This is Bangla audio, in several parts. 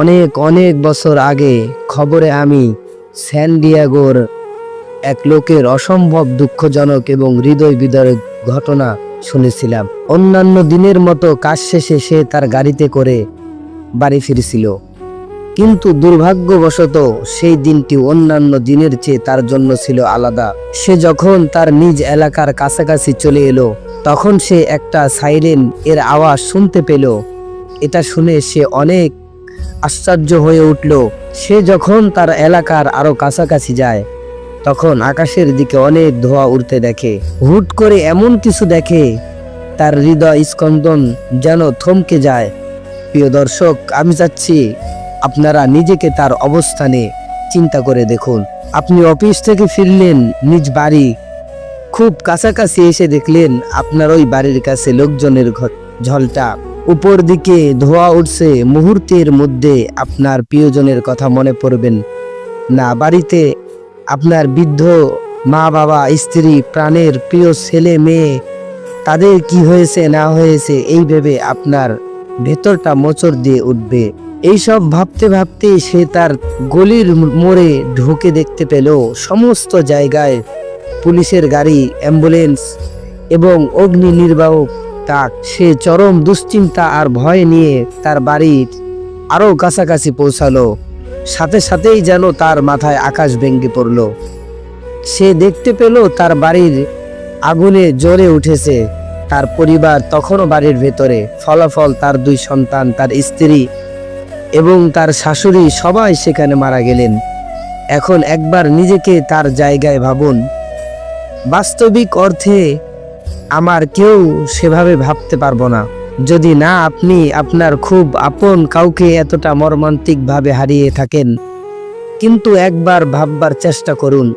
অনেক অনেক বছর আগে খবরে আমি স্যান ডিয়াগোর এক লোকের অসম্ভব দুঃখজনক এবং হৃদয় বিদারক ঘটনা শুনেছিলাম। অন্যান্য দিনের মতো কাজ শেষে সে তার গাড়িতে করে বাড়ি ফিরেছিল। কিন্তু দুর্ভাগ্যবশত সেই দিনটি অন্যান্য দিনের চেয়ে তার জন্য ছিল আলাদা। সে যখন তার নিজ এলাকার কাছাকাছি চলে এলো, তখন সে একটা সাইরেন এর আওয়াজ শুনতে পেল। এটা শুনে সে অনেক আশ্চর্য হয়ে উঠল। সে যখন তার এলাকার আরও কাছাকাছি যায়, তখন আকাশের দিকে অনেক ধোঁয়া উঠতে দেখে। হুট করে এমন কিছু দেখে তার হৃদয় স্কন্দন যেন থমকে যায়। প্রিয় দর্শক, আমি চাচ্ছি আপনারা নিজেকে তার অবস্থানে চিন্তা করে দেখুন। আপনি অফিস থেকে ফিরলেন, নিজ বাড়ি খুব কাছাকাছি এসে দেখলেন আপনার ওই বাড়ির কাছে লোকজনের ঝলটা। উপর দিকে ধোয়া উঠছে মুহূর্তের মধ্যে আপনার প্রিয়জনের কথা মনে পড়বেন। না, বাড়িতে আপনার বৃদ্ধ মা বাবা, স্ত্রী, প্রাণের প্রিয় ছেলে মেয়ে, তাদের কি হয়েছে, না হয়েছে, এই ভেবে আপনার ভেতরটা মোচড় দিয়ে উঠবে। এইসব ভাবতে ভাবতে সে তার গলির মোড়ে ঢুকে দেখতে পেল সমস্ত জায়গায় পুলিশের গাড়ি, অ্যাম্বুলেন্স এবং অগ্নি নির্বাহক তাক, সে চরম দুশ্চিন্তা আর ভয় নিয়ে তার বাড়ির আরও কাছাকাছি পৌঁছালো। সাথে সাথেই যেন তার মাথায় আকাশ ভেঙে পড়ল। সে দেখতে পেল তার বাড়ির আগুনে জ্বরে উঠেছে। তার পরিবার তখনও বাড়ির ভেতরে। ফলাফল তার দুই সন্তান, তার স্ত্রী এবং তার শাশুড়ি সবাই সেখানে মারা গেলেন। এখন একবার নিজেকে তার জায়গায় ভাবুন। বাস্তবিক অর্থে আমার কেউ সেভাবে ভাবতে পারব না। যদি না আপনি আপনার খুব আপন কাউকে এতটা মর্মান্তিকভাবে হারিয়ে থাকেন, কিন্তু একবার ভাববার চেষ্টা করুন।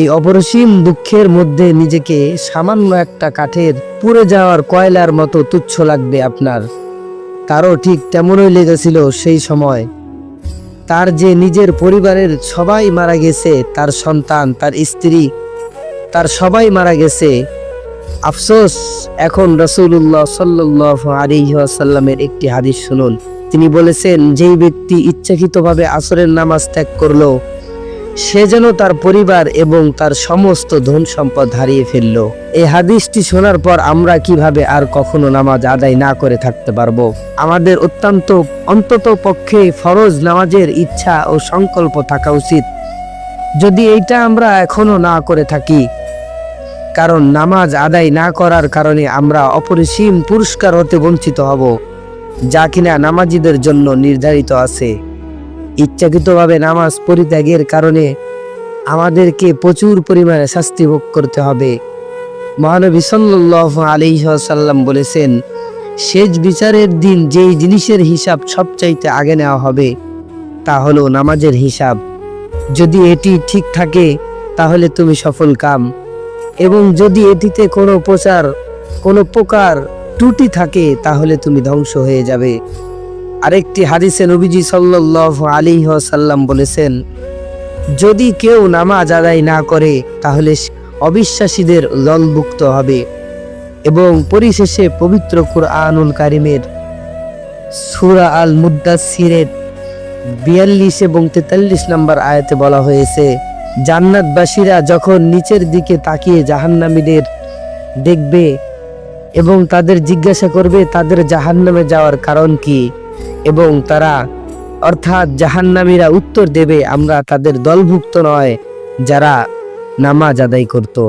এই অপরসীম দুঃখের মধ্যে নিজেকে সামান্য একটা কাঠের পুড়ে যাওয়ার কয়লার মতো তুচ্ছ লাগবে আপনার। তারও ঠিক তেমনই লেগেছিল সেই সময়। তার যে নিজের পরিবারের সবাই মারা গেছে, তার সন্তান, তার স্ত্রী, তার সবাই মারা গেছে আফসোস, এখন রসুল্লাহ সাল্লাহ আলিহাসাল্লামের একটি হাদিস শুনুন। তিনি বলেছেন, যেই ব্যক্তি ইচ্ছাকৃতভাবে আসরের নামাজ ত্যাগ করল, সে যেন তার পরিবার এবং তার সমস্ত ধন সম্পদ হারিয়ে ফেলল। এই হাদিসটি শোনার পর আমরা কীভাবে আর কখনো নামাজ আদায় না করে থাকতে পারব? আমাদের অত্যন্ত, অন্তত পক্ষে ফরজ নামাজের ইচ্ছা ও সংকল্প থাকা উচিত। যদি এইটা আমরা এখনও না করে থাকি কারণ নামাজ আদায় না করার কারণে আমরা অপরিসীম পুরস্কার হতে বঞ্চিত হব, যা কিনা নামাজিদের জন্য নির্ধারিত আছে। ইচ্ছাকৃতভাবে নামাজ পরিত্যাগের কারণে আমাদেরকে প্রচুর পরিমাণে শাস্তি ভোগ করতে হবে। মহানবী সাল্লাহ আলিহাসাল্লাম বলেছেন, শেষ বিচারের দিন যেই জিনিসের হিসাব সবচাইতে আগে নেওয়া হবে, তা হলো নামাজের হিসাব। যদি এটি ঠিক থাকে, তাহলে তুমি সফল কাম। এবং যদি এটিতে কোনো প্রচার, কোনো প্রকার ত্রুটি থাকে, তাহলে তুমি ধ্বংস হয়ে যাবে। আরেকটি হাদিসে নবীজি সাল্লাহ আলী সাল্লাম বলেছেন, যদি কেউ নামাজ আদায় না করে, তাহলে অবিশ্বাসীদের দলভুক্ত হবে। এবং পরিশেষে পবিত্র কুরআনুল কারিমের সুরা আল মুদাসিরের বিয়াল্লিশ এবং তেতাল্লিশ নম্বর আয়াতে বলা হয়েছে জান্নাতবাসীরা যখন নিচের দিকে তাকিয়ে জাহান্নামীদের দেখবে এবং তাদের জিজ্ঞাসা করবে, তাদের জাহান্নামে যাওয়ার কারণ কি? এবং তারা, অর্থাৎ জাহান্নামীরা উত্তর দেবে, আমরা তাদের দলভুক্ত নয়, যারা নামাজ আদায় করত।